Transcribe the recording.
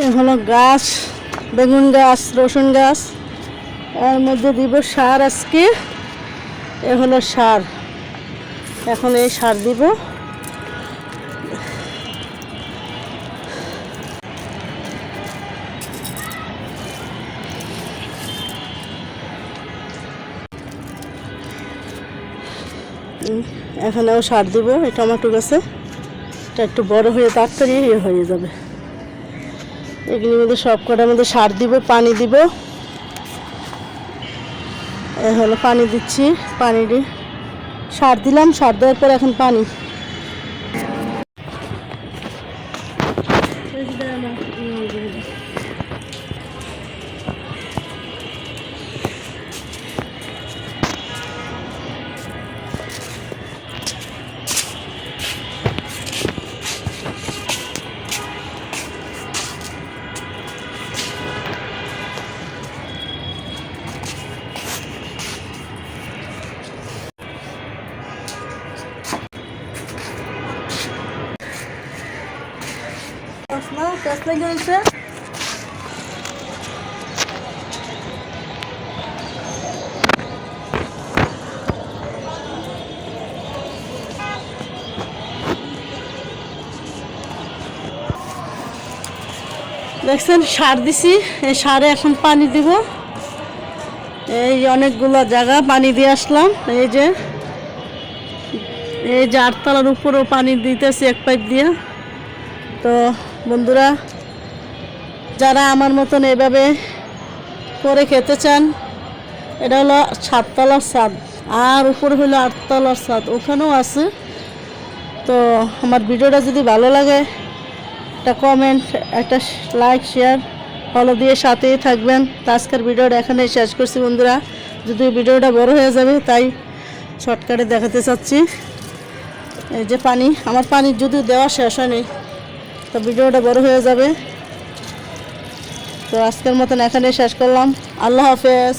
এ হলো গাছ, বেগুন গাছ, রসুন গাছ। এর মধ্যে দিব সার আজকে। এ হলো সার। এখন এই সার দিব। এখানেও সার দিব, এই টমেটো গাছে। এটা একটু বড় হয়ে, তাড়াতাড়ি হয়ে যাবে। এগুলির মধ্যে সব কটার মধ্যে সার দিব, পানি দিব। এ হলো পানি দিচ্ছি পানিটি সার দিলাম, সার দেওয়ার পর এখন পানি। দেখছেন, সার দিছি। এই সারে এখন পানি দিব। এই অনেকগুলো জায়গা পানি দিয়ে আসলাম। এই যে এই যে আটতলার উপরেও পানি দিতেছি এক পাইপ দিয়ে। তো বন্ধুরা, যারা আমার মতন এভাবে করে খেতে চান, এটা হলো সাততলার স্বাদ। আর উপরে হলো আটতলার স্বাদ, ওখানেও আছে। তো আমার ভিডিওটা যদি ভালো লাগে, একটা কমেন্ট একটা লাইক শেয়ার ফলো দিয়ে সাথেই থাকবেন। তো আজকের ভিডিওটা এখানেই শেষ করছি বন্ধুরা। যদি ভিডিওটা বড় হয়ে যাবে, তাই শর্টকাটে দেখাতে চাচ্ছি। এই যে পানি, আমার পানি যদি দেওয়া শেষ হয়নি তো ভিডিওটা বড় হয়ে যাবে। তো আজকের মতন এখানে শেষ করলাম। আল্লাহ হাফেজ।